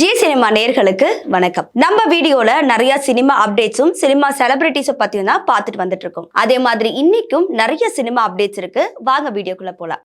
G cinema நேர்களுக்கு வணக்கம். நம்ம வீடியோல நிறைய சினிமா அப்டேட்ஸும் சினிமா செலிபிரிட்டிஸை பத்தியும் தான் பார்த்துட்டு வந்துட்டு இருக்கோம். அதே மாதிரி இன்னைக்கும் நிறைய சினிமா அப்டேட்ஸ் இருக்கு. வாங்க வீடியோக்குள்ள போலாம்.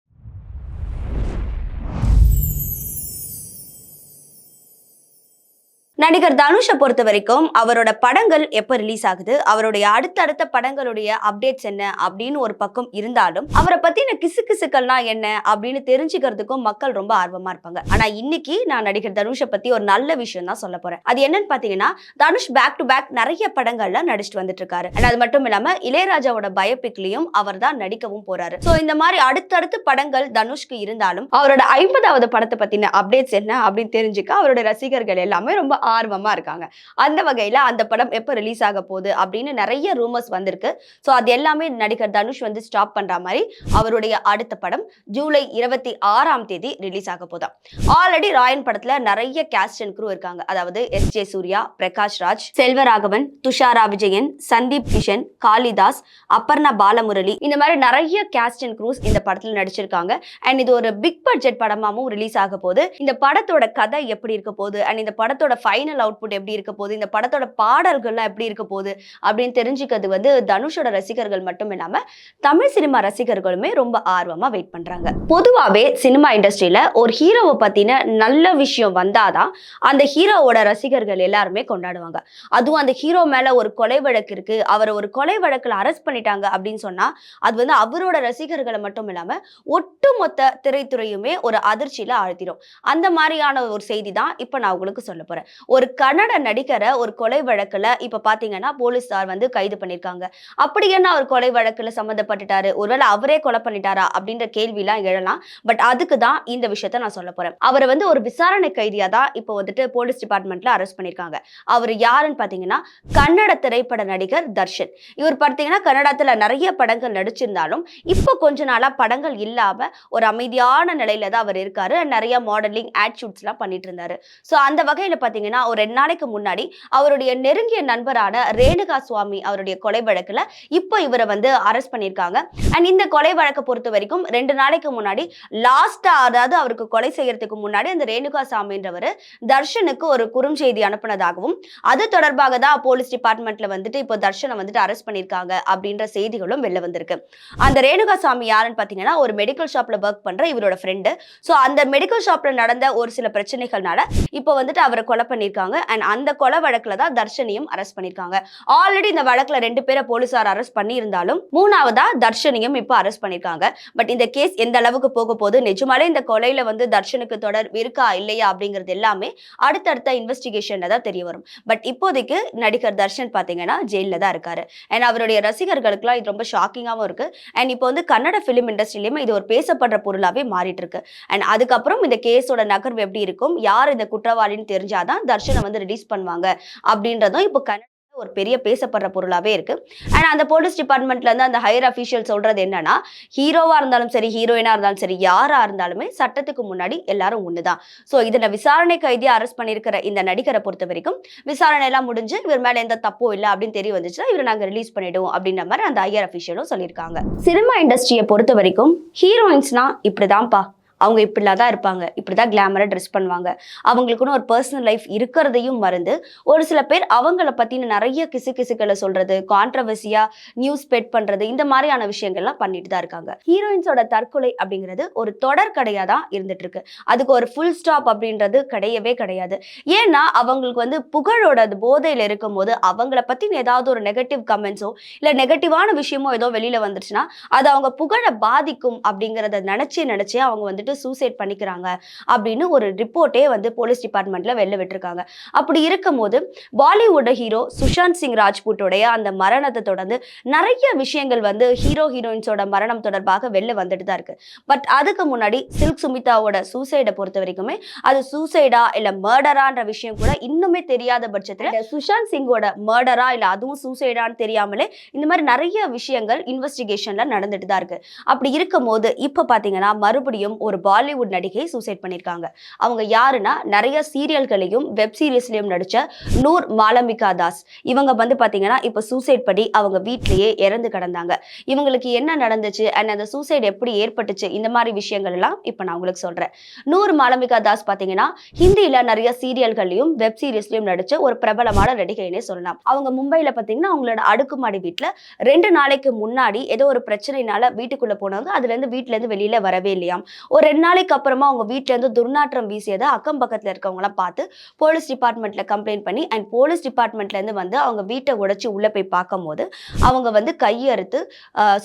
நடிகர் தனுஷை பொறுத்த வரைக்கும் அவரோட படங்கள் எப்போ ரிலீஸ் ஆகுது அவருடைய அடுத்தடுத்த படங்களுடைய அப்டேட்ஸ் என்ன அப்படின்னு ஒரு பக்கம் இருந்தாலும் அவரை பத்தின கிசு கிசுக்கள்னா என்ன அப்படின்னு தெரிஞ்சுக்கிறதுக்கும் மக்கள் ரொம்ப ஆர்வமா இருப்பாங்க. ஆனா இன்னைக்கு நான் நடிகர் தனுஷை பத்தி ஒரு நல்ல விஷயம் தான் சொல்ல போறேன். அது என்னன்னு பாத்தீங்கன்னா தனுஷ் பேக் டு பேக் நிறைய படங்கள்ல நடிச்சுட்டு வந்துட்டு இருக்காரு அண்ட் அது மட்டும் இல்லாம இளையராஜாவோட பயோபிக்லயும் அவர் தான் நடிக்கவும் போறாரு. சோ இந்த மாதிரி அடுத்தடுத்து படங்கள் தனுஷ்க்கு இருந்தாலும் அவரோட ஐம்பதாவது படத்தை பத்தின அப்டேட்ஸ் என்ன அப்படின்னு தெரிஞ்சுக்க அவரோட ரசிகர்கள் எல்லாமே ரொம்ப ஆர்வமாக இருக்காங்க. அந்த வகையில் அந்த படம் எப்போ ரிலீஸ் ஆக போகுது அப்படின்னு நிறைய ரூமர்ஸ் வந்திருக்கு. ஸோ அது எல்லாமே நடிகர் தனுஷ் வந்து ஸ்டாப் பண்ற மாதிரி அவருடைய அடுத்த படம் ஜூலை இருபத்தி ஆறாம் தேதி ரிலீஸ் ஆக போதாம் ஆல்ரெடி ராயன் படத்தில் நிறைய கேஸ்ட் அண்ட் க்ரூ இருக்காங்க. அதாவது எஸ் ஜே சூர்யா பிரகாஷ் ராஜ் செல்வராகவன் துஷாரா விஜயன் சந்தீப் கிஷன் காளிதாஸ் அப்பர்ணா பாலமுரளி இந்த மாதிரி நிறைய கேஸ்ட் அண்ட் க்ரூஸ் இந்த படத்தில் நடிச்சிருக்காங்க. அண்ட் இது ஒரு பிக் பட்ஜெட் படமாகவும் ரிலீஸ் ஆக போகுது. இந்த படத்தோட கதை எப்படி இருக்க போகுது? அண்ட் இந்த படத்தோட ஃபைனல் அவுட்புட் எப்படி இருக்க போகுது? இந்த படத்தோட பாடல்கள்லாம் எப்படி இருக்க போகுது? அப்படின்னு தெரிஞ்சுக்கிறது வந்து தனுஷோட ரசிகர்கள் மட்டும் இல்லாம தமிழ் சினிமா ரசிகர்களுமே ரொம்ப ஆர்வமா வெயிட் பண்றாங்க. பொதுவாகவே சினிமா இண்டஸ்ட்ரியில ஒரு ஹீரோவை பத்தின நல்ல விஷயம் வந்தாதான் அந்த ஹீரோவோட ரசிகர்கள் எல்லாருமே கொண்டாடுவாங்க. அதுவும் அந்த ஹீரோ மேல ஒரு கொலை வழக்கு இருக்கு. அவரை ஒரு கொலை வழக்குல அரெஸ்ட் பண்ணிட்டாங்க அப்படின்னு சொன்னா அது வந்து அவரோட ரசிகர்களை மட்டும் இல்லாம ஒட்டுமொத்த திரைத்துறையுமே ஒரு அதிர்ச்சியில ஆழ்த்திடும் அந்த மாதிரியான ஒரு செய்தி தான் இப்ப நான் உங்களுக்கு சொல்ல போறேன். ஒரு கன்னட நடிகரை ஒரு கொலை வழக்குல இப்ப பாத்தீங்கன்னா போலீஸார் வந்து கைது பண்ணிருக்காங்க. அப்படி என்ன அவர் கொலை வழக்குல சம்மந்தப்பட்டுட்டாரு ஒருவேளை அவரே கொலை பண்ணிட்டாரா? அப்படின்ற கேள்விலாம் எழலாம். பட் அதுக்கு தான் இந்த விஷயத்த நான் சொல்ல போறேன். அவரை வந்து ஒரு விசாரணை கைதியா தான் இப்போ வந்துட்டு போலீஸ் டிபார்ட்மெண்ட்ல அரெஸ்ட் பண்ணிருக்காங்க. அவர் யாருன்னு பாத்தீங்கன்னா கன்னட திரைப்பட நடிகர் தர்ஷன். இவர் பார்த்தீங்கன்னா கன்னடத்துல நிறைய படங்கள் நடிச்சிருந்தாலும் இப்போ கொஞ்ச நாளா படங்கள் இல்லாம ஒரு அமைதியான நிலையில தான் அவர் இருக்காரு. நிறைய மாடலிங் ஆட் ஷூட்ஸ்லாம் பண்ணிட்டு இருந்தாரு. ஸோ அந்த வகையில பாத்தீங்கன்னா ஒரு ரெண்டு நாளைக்கு முன்னாடி அவருடைய நெருங்கிய நண்பரான ரேணுகா சுவாமி அவருடைய கொலை வழக்குல இப்போ இவரை வந்து அரெஸ்ட் பண்ணியிருக்காங்க. அண்ட் இந்த கொலை வழக்கை பொறுத்த வரைக்கும் ரெண்டு நாளைக்கு முன்னாடி லாஸ்டா அதாவது அவருக்கு கொலை செய்யறதுக்கு முன்னாடி அந்த ரேணுகா சாமின்றவர் தர்ஷனுக்கு ஒரு குறுஞ்செய்தி அனுப்புனதாகவும் அது தொடர்பாக தான் போலீஸ் டிபார்ட்மெண்ட்ல வந்துட்டு இப்போ தர்ஷனை வந்துட்டு அரெஸ்ட் பண்ணியிருக்காங்க அப்படின்ற செய்திகளும் வெளில வந்திருக்கு. அந்த ரேணுகா சாமி யாருன்னு பார்த்தீங்கன்னா ஒரு மெடிக்கல் ஷாப்ல ஒர்க் பண்ற இவரோட ஃப்ரெண்டு ஸோ அந்த மெடிக்கல் ஷாப்ல நடந்த ஒரு சில பிரச்சனைகள்னால இப்போ வந்துட்டு அவரை கொலை பண்ணி பண்ணியிருக்காங்க. அண்ட் அந்த கொலை வழக்கில் தான் தர்ஷனையும் அரெஸ்ட் பண்ணியிருக்காங்க. ஆல்ரெடி இந்த வழக்குல ரெண்டு பேரை போலீஸார் அரெஸ்ட் பண்ணியிருந்தாலும் மூணாவதா தர்ஷனியும் இப்போ அரெஸ்ட் பண்ணியிருக்காங்க. பட் இந்த கேஸ் எந்த அளவுக்கு போக போகுது? நிஜமாலே இந்த கொலையில வந்து தர்ஷனுக்கு தொடர் இருக்கா இல்லையா அப்படிங்கிறது எல்லாமே அடுத்தடுத்த இன்வெஸ்டிகேஷன்ல தான் தெரிய வரும். பட் இப்போதைக்கு நடிகர் தர்ஷன் பார்த்தீங்கன்னா ஜெயிலில் தான் இருக்காரு. அண்ட் அவருடைய ரசிகர்களுக்குலாம் இது ரொம்ப ஷாக்கிங்காகவும் இருக்கு. அண்ட் இப்போ வந்து கன்னட ஃபிலிம் இண்டஸ்ட்ரியிலுமே இது ஒரு பேசப்படுற பொருளாவே மாறிட்டு இருக்கு. அண்ட் அதுக்கப்புறம் இந்த கேஸோட நகர்வு எப்படி இருக்கும்? யார் இந்த குற்றவாளின்னு தெரிஞ்சாதான் தர்ஷனை வந்து ரிலீஸ் பண்ணுவாங்க அப்படின்றதும் இப்போ கன்னட ஒரு பெரிய பேசப்படுற பொருளாவே இருக்கு. அண்ட் அந்த போலீஸ் டிபார்ட்மெண்ட்ல இருந்து அந்த ஹையர் அஃபீஷியல் சொல்றது என்னன்னா ஹீரோவா இருந்தாலும் சரி ஹீரோயினா இருந்தாலும் சரி யாரா இருந்தாலுமே சட்டத்துக்கு முன்னாடி எல்லாரும் ஒண்ணுதான். ஸோ இதுல விசாரணை கைதியா அரெஸ்ட் பண்ணியிருக்கிற இந்த நடிகரை பொறுத்த வரைக்கும் விசாரணை எல்லாம் முடிஞ்சு இவர் மேல எந்த தப்பும் இல்லை அப்படின்னு தெரிய வந்துச்சுன்னா இவரை நாங்க ரிலீஸ் பண்ணிடுவோம் அப்படின்ற மாதிரி அந்த ஹையர் அஃபீஷியலும் சொல்லியிருக்காங்க. சினிமா இண்டஸ்ட்ரியை பொறுத்த வரைக்கும் ஹீரோயின்ஸ்னா இப்படிதான்ப்பா. அவங்க இப்படிலாம் தான் இருப்பாங்க. இப்படி தான் கிளாமராக ட்ரெஸ் பண்ணுவாங்க. அவங்களுக்குன்னு ஒரு பர்சனல் லைஃப் இருக்கிறதையும் மறந்து ஒரு சில பேர் அவங்கள பற்றின நிறைய கிசு கிசுக்களை சொல்கிறது கான்ட்ரவர்சியாக நியூஸ் ஸ்பெட் பண்ணுறது இந்த மாதிரியான விஷயங்கள்லாம் பண்ணிட்டு தான் இருக்காங்க. ஹீரோயின்ஸோட தற்கொலை அப்படிங்கிறது ஒரு தொடர் கடையாக தான் இருந்துட்டு இருக்கு அதுக்கு ஒரு ஃபுல் ஸ்டாப் அப்படின்றது கிடையவே கிடையாது. ஏன்னா அவங்களுக்கு வந்து புகழோட அது போதையில் இருக்கும்போது அவங்கள பற்றின ஏதாவது ஒரு நெகட்டிவ் கமெண்ட்ஸோ இல்லை நெகட்டிவான விஷயமோ ஏதோ வெளியில் வந்துருச்சுன்னா அது அவங்க புகழை பாதிக்கும் அப்படிங்கிறத நினச்சி நினச்சி அவங்க வந்துட்டு சூசைட் பண்ணிக்கிறாங்க அப்படின்னு ஒரு ரிப்போர்ட்டே வந்து போலீஸ் டிபார்ட்மெண்ட்ல வெளில விட்டுருக்காங்க. அப்படி இருக்கும்போது பாலிவுட் ஹீரோ சுஷாந்த் சிங் ராஜ்பூட்டோடைய அந்த மரணத்தை தொடர்ந்து நிறைய விஷயங்கள் வந்து ஹீரோ ஹீரோயின்ஸோட மரணம் தொடர்பாக வெளில வந்துட்டு தான் இருக்கு. பட் அதுக்கு முன்னாடி சில்க் சுமிதாவோட சூசைடை பொறுத்த வரைக்குமே அது சூசைடா இல்ல மர்டரான்ற விஷயம் கூட இன்னுமே தெரியாத பட்சத்துல சுஷாந்த் சிங்கோட மர்டரா இல்ல அதுவும் சூசைடான்னு தெரியாமலே இந்த மாதிரி நிறைய விஷயங்கள் இன்வெஸ்டிகேஷன்ல நடந்துட்டு தான் இருக்கு. அப்படி இருக்கும்போது இப்ப பாத்தீங்கன்னா மறுபடியும் ஒரு பாலிவுட் நடிகை சூசைட் பண்ணியிருக்காங்க அவங்க யாருன்னா நிறைய சீரியல்களையும் வெப் சீரிஸ்லயும் நடிச்ச நூர் மாலமிகா தாஸ். இவங்க வந்து பாத்தீங்கன்னா இப்போ சூசைட் படி அவங்க வீட்லேயே இறந்து கிடந்தாங்க. இவங்களுக்கு என்ன நடந்துச்சு? அண்ட் அந்த சூசைட் எப்படி ஏற்பட்டுச்சு? இந்த மாதிரி விஷயங்கள் எல்லாம் இப்போ நான் உங்களுக்கு சொல்றேன். நூர் மாலமிகா தாஸ் பாத்தீங்கன்னா ஹிந்தியில நிறைய சீரியல்களையும் வெப் சீரிஸ்லயும் நடிச்ச ஒரு பிரபலமான நடிகைனே சொல்லலாம். அவங்க மும்பையில் பாத்தீங்கன்னா அவங்களோட அடுக்குமாடி வீட்ல ரெண்டு நாளைக்கு முன்னாடி ஏதோ ஒரு பிரச்சனைனால வீட்டுக்குள்ள போனவங்க அதுல இருந்து வீட்ல இருந்து வெளியில வரவே இல்லையாம். ஒரு ரெண்டு நாளைக்கு அப்புறமா அவங்க வீட்டிலேருந்து துர்நாற்றம் வீசியதை அக்கம் பக்கத்தில் இருக்கவங்களாம் பார்த்து போலீஸ் டிபார்ட்மெண்ட்ல கம்ப்ளைண்ட் பண்ணி அண்ட் போலீஸ் டிபார்ட்மெண்ட்லேருந்து வந்து அவங்க வீட்டை உடைச்சி உள்ளே போய் பார்க்கும்போது அவங்க வந்து கையறுத்து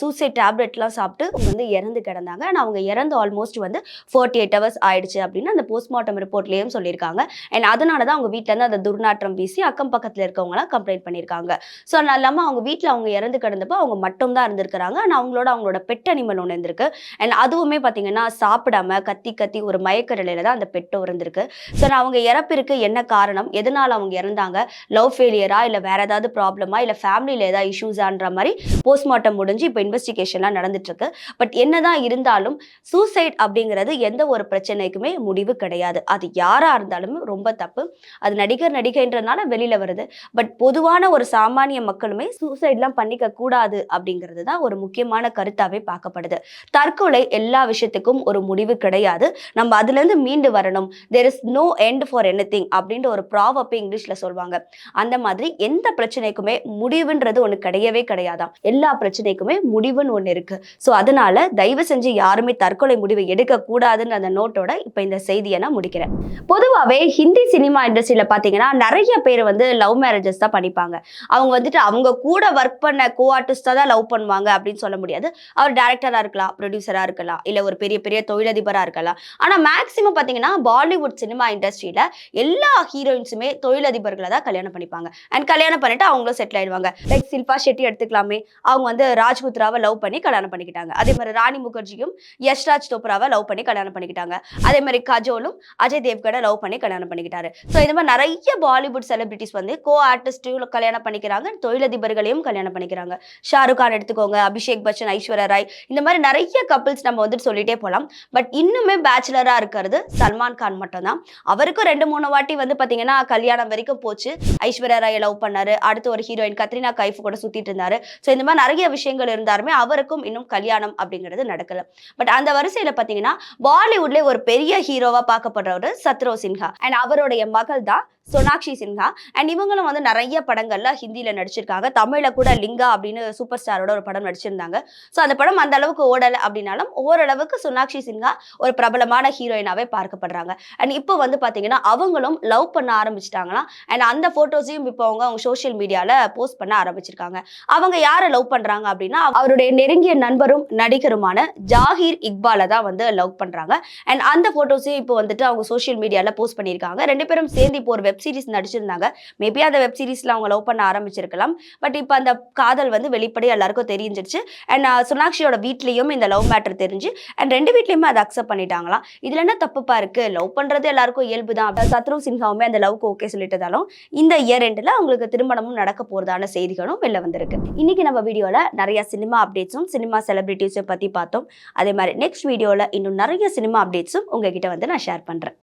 சூசைட் டேப்லெட்லாம் சாப்பிட்டு வந்து இறந்து கிடந்தாங்க. அண்ட் அவங்க இறந்து ஆல்மோஸ்ட் வந்து ஃபோர்ட்டி எயிட் ஹவர்ஸ் ஆயிடுச்சு அப்படின்னு அந்த போஸ்ட்மார்ட்டம் ரிப்போர்ட்லேயும் சொல்லியிருக்காங்க. அண்ட் அதனால தான் அவங்க வீட்டிலேருந்து இருந்து அந்த துர்நாற்றம் வீசி அக்கம் பக்கத்தில் இருக்கவங்களாம் கம்ப்ளைண்ட் பண்ணியிருக்காங்க. ஸோ அது இல்லாமல் அவங்க வீட்டில் அவங்க இறந்து கிடந்தப்போ அவங்க மட்டும் தான் இருந்திருக்கிறாங்க. அண்ட் அவங்களோட அவங்களோட பெட் அனிமல் ஒன்று இருந்திருக்கு. அண்ட் அதுவுமே பார்த்தீங்கன்னா சாப்பிடாம கத்தி கத்தி ஒரு மயக்க நிலையில தான் அந்த பெட்டோ இருந்திருக்கு ஸோ அவங்க இறப்பிற்கு என்ன காரணம்? எதனால் அவங்க இறந்தாங்க? லவ் ஃபெயிலியரா இல்லை வேற ஏதாவது ப்ராப்ளமா இல்லை ஃபேமிலியில் ஏதாவது இஷ்யூஸான்ற மாதிரி போஸ்ட்மார்ட்டம் முடிஞ்சு இப்போ இன்வெஸ்டிகேஷன்லாம் நடந்துட்டு இருக்கு பட் என்னதான் இருந்தாலும் சூசைட் அப்படிங்கிறது எந்த ஒரு பிரச்சனைக்குமே முடிவு கிடையாது. அது யாரா இருந்தாலும் ரொம்ப தப்பு. அது நடிகர் நடிகைன்றனால வெளியில வருது. பட் பொதுவான ஒரு சாமானிய மக்களுமே சூசைட்லாம் பண்ணிக்க கூடாது அப்படிங்கிறது தான் ஒரு முக்கியமான கருத்தாவே பார்க்கப்படுது. தற்கொலை எல்லா விஷயத்துக்கும் ஒரு முடிவு கிடையாது. நம்ம அதுலேருந்து மீண்டு வரணும். There is no end for anything அப்படின்ற ஒரு ப்ராவப்பை இங்கிலீஷ்ல சொல்லுவாங்க அந்த மாதிரி எந்த பிரச்சனைக்குமே முடிவுன்றது ஒன்று கிடையவே கிடையாதான் எல்லா பிரச்சனைக்குமே முடிவுன்னு ஒன்று இருக்கு. ஸோ அதனால தயவு செஞ்சு யாருமே தற்கொலை முடிவை எடுக்க கூடாதுன்னு அந்த நோட்டோட இப்போ இந்த செய்தியை நான் முடிக்கிறேன். பொதுவாகவே ஹிந்தி சினிமா இண்டஸ்ட்ரியில் பார்த்தீங்கன்னா நிறைய பேர் வந்து லவ் மேரேஜஸ் தான் பண்ணிப்பாங்க. அவங்க வந்துட்டு அவங்க கூட ஒர்க் பண்ண கோ ஆர்டிஸ்டாக தான் லவ் பண்ணுவாங்க அப்படின்னு சொல்ல முடியாது. அவர் டேரக்டராக இருக்கலாம் ப்ரொடியூசராக இருக்கலாம் இல்லை ஒரு பெரிய பெரிய தொழில் தொழிலதிபராக இருக்கலாம் ஆனால் மேக்ஸிமம் பார்த்தீங்கன்னா பாலிவுட் சினிமா இண்டஸ்ட்ரியில எல்லா ஹீரோயின்ஸுமே தொழிலதிபர்களை தான் கல்யாணம் பண்ணிப்பாங்க. அண்ட் கல்யாணம் பண்ணிட்டு அவங்களும் செட்டில் ஆயிடுவாங்க. லைக் சில்பா ஷெட்டி எடுத்துக்கலாமே. அவங்க வந்து ராஜ்புத்ராவை லவ் பண்ணி கல்யாணம் பண்ணிக்கிட்டாங்க. அதே மாதிரி ராணி முகர்ஜியும் யஷ்ராஜ் சோப்ராவை லவ் பண்ணி கல்யாணம் பண்ணிக்கிட்டாங்க. அதே மாதிரி கஜோலும் அஜய் தேவ்கடை லவ் பண்ணி கல்யாணம் பண்ணிக்கிட்டாரு. ஸோ இது மாதிரி நிறைய பாலிவுட் செலிபிரிட்டிஸ் வந்து கோ ஆர்டிஸ்டையும் கல்யாணம் பண்ணிக்கிறாங்க. தொழிலதிபர்களையும் கல்யாணம் பண்ணிக்கிறாங்க. ஷாருக் கான் எடுத்துக்கோங்க அபிஷேக் பச்சன் ஐஸ்வர்யா ராய். இந்த மாதிரி நிறைய கப்பிள்ஸ் நம்ம வந்துட்டு சொல்லிட்டே போகலாம் பட் இன்னுமே பேச்சுலராக இருக்கிறது சல்மான் கான் மட்டும்தான். அவருக்கும் ரெண்டு மூணு வாட்டி வந்து பார்த்தீங்கன்னா கல்யாணம் வரைக்கும் போச்சு. ஐஸ்வர்யா ராய் லவ் பண்ணாரு. அடுத்து ஒரு ஹீரோயின் கத்ரினா கைஃப் கூட சுற்றிட்டு இருந்தாரு. ஸோ இந்த மாதிரி நிறைய விஷயங்கள் இருந்தாலுமே அவருக்கும் இன்னும் கல்யாணம் அப்படிங்கிறது நடக்கல. பட் அந்த வரிசையில் பார்த்தீங்கன்னா பாலிவுட்லேயே ஒரு பெரிய ஹீரோவாக பார்க்கப்படுறவர் சத்ரோ சின்ஹா. அண்ட் அவருடைய மகள் தான் சோனாக்ஷி சின்ஹா. அண்ட் இவங்களும் வந்து நிறைய படங்கள்ல ஹிந்தியில நடிச்சிருக்காங்க. தமிழ்ல கூட லிங்கா அப்படின்னு சூப்பர் ஸ்டாரோட ஒரு படம் நடிச்சிருந்தாங்க. ஸோ அந்த படம் அந்த அளவுக்கு ஓடலை அப்படின்னாலும் ஓரளவுக்கு சோனாக்ஷி சின்ஹா ஒரு பிரபலமான ஹீரோயினாவே பார்க்கப்படுறாங்க. அண்ட் இப்போ வந்து பாத்தீங்கன்னா அவங்களும் லவ் பண்ண ஆரம்பிச்சிட்டாங்களாம். அண்ட் அந்த போட்டோஸையும் இப்போ அவங்க அவங்க சோஷியல் மீடியால போஸ்ட் பண்ண ஆரம்பிச்சிருக்காங்க. அவங்க யாரை லவ் பண்றாங்க அப்படின்னா அவருடைய நெருங்கிய நண்பரும் நடிகருமான ஜாகிர் இக்பாலை தான் வந்து லவ் பண்றாங்க. அண்ட் அந்த போட்டோஸையும் இப்போ வந்துட்டு அவங்க சோஷியல் மீடியால போஸ்ட் பண்ணியிருக்காங்க. ரெண்டு பேரும் சேர்ந்து இப்போ ஒரு வெப் சீரிஸ் நடிச்சிருந்தாங்க. மேபி அந்த வெப் சீரிஸில் அவங்க லவ் பண்ண ஆரம்பிச்சிருக்கலாம். பட் இப்போ அந்த காதல் வந்து வெளிப்படை எல்லாருக்கும் தெரிஞ்சிருச்சு அண்ட் uh, சோனாக்ஷியோட வீட்லேயும் இந்த லவ் மேட்டர் தெரிஞ்சு அண்ட் ரெண்டு வீட்லேயுமே அதை அக்செப்ட் பண்ணிட்டாங்களாம். இதில் என்ன தப்புப்பா இருக்கு? லவ் பண்ணுறது எல்லாருக்கும் இயல்பு தான். சத்ரு சின்ஹாவுமே அந்த லவ்க்கு ஓகே சொல்லிட்டதாலும் இந்த இயர் எண்டில் அவங்களுக்கு திருமணமும் நடக்க போகிறதான செய்திகளும் வெளில வந்திருக்கு. இன்னைக்கு நம்ம வீடியோவில் நிறைய சினிமா அப்டேட்ஸும் சினிமா செலிபிரிட்டிஸை பற்றி பார்த்தோம். அதே மாதிரி நெக்ஸ்ட் வீடியோவில் இன்னும் நிறைய சினிமா அப்டேட்ஸும் உங்ககிட்ட வந்து நான் ஷேர் பண்ணுறேன்